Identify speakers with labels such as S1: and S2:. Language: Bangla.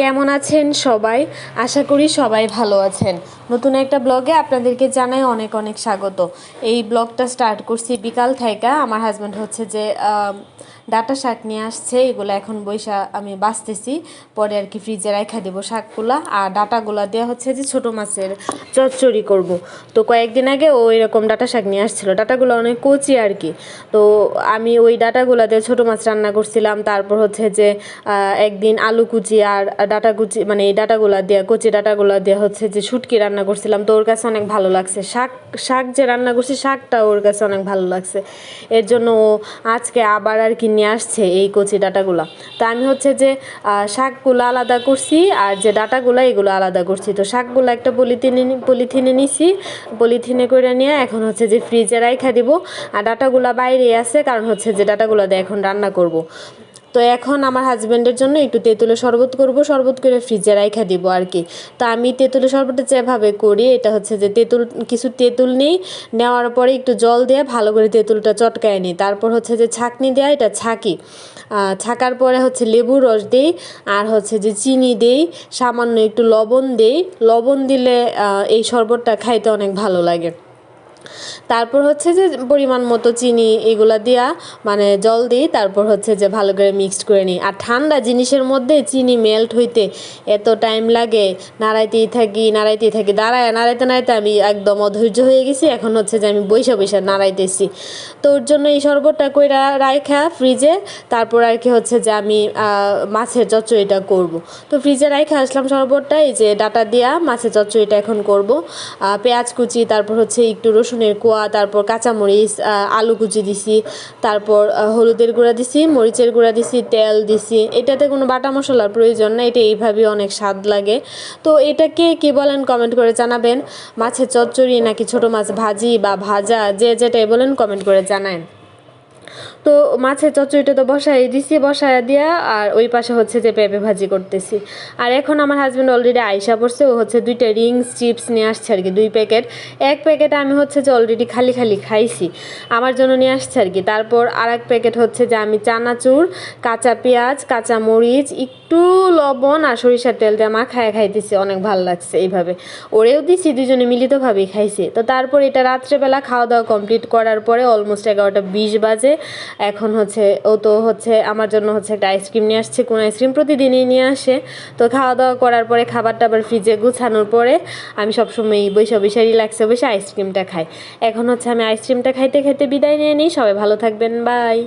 S1: কেমন আছেন সবাই? আশা করি সবাই ভালো আছেন। নতুন একটা ব্লগে আপনাদেরকে জানাই অনেক অনেক স্বাগত। এই ব্লগটা স্টার্ট করছি বিকাল থেকে। আমার হাজব্যান্ড হচ্ছে যে ডাটা শাক নিয়ে আসছে, এগুলো এখন বৈশা আমি বাঁচতেছি। পরে আর কি ফ্রিজে রাখা দেবো শাকগুলা। আর ডাটাগুলা দেওয়া হচ্ছে যে ছোটো মাছের চচ্চড়ি করব। তো কয়েকদিন আগে ও এরকম ডাটা শাক নিয়ে আসছিল। ডাটাগুলো অনেক কচি আর কি। তো আমি ওই ডাটাগুলা দিয়ে ছোটো মাছ রান্না করছিলাম। তারপর হচ্ছে যে একদিন আলু কুচি আর ডাটা কুচি মানে এই ডাটাগুলা দিয়ে, কচি ডাটাগুলা দেওয়া হচ্ছে যে শুটকি রান্না করছিলাম। তো ওর কাছে অনেক ভালো লাগছে। শাক শাক যে রান্না করছি, শাকটা ওর কাছে অনেক ভালো লাগছে। এর জন্য ও আজকে আবার আর কি নিয়ে আসছে এই কচি ডাটাগুলা। তো আমি হচ্ছে যে শাকগুলো আলাদা করছি আর যে ডাটাগুলো এগুলো আলাদা করছি। তো শাকগুলো একটা পলিথিনে পলিথিনে নিছি, পলিথিনে করে নিয়ে এখন হচ্ছে যে ফ্রিজে রাইখা দিব। আর ডাটাগুলো বাইরে আছে, কারণ হচ্ছে যে ডাটাগুলো দিয়ে এখন রান্না করব। তো এখন আমার হাজব্যান্ডের জন্য একটু তেঁতুলের শরবত করব, শরবত করে ফ্রিজে রাইখা দিব আর কি। তো আমি তেঁতুলের শরবতটা যেভাবে করি, এটা হচ্ছে যে তেঁতুল, কিছু তেঁতুল নিই, নেওয়ার পরে একটু জল দিয়ে ভালো করে তেঁতুলটা চটকায় নিই। তারপর হচ্ছে যে ছাকনি দেওয়া এটা ছাকি। ছাকার পরে হচ্ছে লেবুর রস দেই, আর হচ্ছে যে চিনি দেই, সামান্য একটু লবণ দেই। লবণ দিলে এই শরবতটা খাইতে অনেক ভালো লাগে। তারপর হচ্ছে যে পরিমাণ মতো চিনি এগুলা দিয়া মানে জল দিই তারপর হচ্ছে যে ভালো করে মিক্সড করে নিই। আর ঠান্ডা জিনিসের মধ্যে চিনি মেল্ট হইতে এত টাইম লাগে, নাড়াইতেই থাকি নাড়াইতেই থাকি। দাঁড়ায়, নাড়াইতে নাড়াইতে আমি একদম অধৈর্য হয়ে গেছি, এখন হচ্ছে যে আমি বৈশা বৈশা নাড়াইতেছি। তো ওর জন্য এই শরবতটা কইরা রাইখা ফ্রিজে তারপর আর কি হচ্ছে যে আমি মাছের চচ্চড়িটা করব। তো ফ্রিজে রাইখা আসলাম শরবতটা, এই যে ডাটা দিয়া মাছের চচ্চড়িটা এখন করব। পেঁয়াজ কুচি, তারপর হচ্ছে একটু রসুনের কোয়া, তারপর কাঁচামরিচ আলু কুচি দিছি, তারপর হলুদের গুঁড়া দিছি, মরিচের গুঁড়া দিছি, তেল দিছি। এটাতে কোনো বাটা মশলার প্রয়োজন না এটা এইভাবেই অনেক স্বাদ লাগে। তো এটাকে কি বলেন কমেন্ট করে জানাবেন। মাছের চচ্চড়ি নাকি ছোট মাছ ভাজি বা ভাজা, যে যেটাই বলেন কমেন্ট করে জানান। তো মাছের চচ্চড়িটা তো বসাই দিছি, বসায় দিয়া আর ওই পাশে হচ্ছে যে পেঁপে ভাজি করতেছি। আর এখন আমার হাজব্যান্ড অলরেডি আইসা পড়ছে, ও হচ্ছে দুইটা রিংস চিপস নিয়ে আসছে আর কি, দুই প্যাকেট এক প্যাকেট আমি হচ্ছে যে অলরেডি খালি খালি খাইছি, আমার জন্য নিয়ে আসছে আর কি। তারপর আর এক প্যাকেট হচ্ছে যে আমি চানাচুর, কাঁচা পেঁয়াজ, কাঁচা মরিচ, একটু লবণ আর সরিষার তেল দিয়ে মাখায় খাইতেছি, অনেক ভালো লাগছে এইভাবে। ওরেও দিছি দুজনে মিলিতভাবেই খাইছি। তো তারপর এটা রাত্রেবেলা খাওয়া দাওয়া কমপ্লিট করার পরে অলমোস্ট এগারোটা বিশ বাজে এখন হচ্ছে ও তো হচ্ছে আমার জন্য হচ্ছে একটা আইসক্রিম নিয়ে আসছে, কোনো আইসক্রিম প্রতিদিনই নিয়ে আসে। তো খাওয়া দাওয়া করার পরে খাবার টাবার ফ্রিজে গুছানোর পরে আমি সবসময় বৈশা বৈশা রিল্যাক্সে বসে আইসক্রিমটা খাই। এখন হচ্ছে আমি আইসক্রিমটা খাইতে খাইতে বিদায় নিয়ে নিই। সবাই ভালো থাকবেন। বাই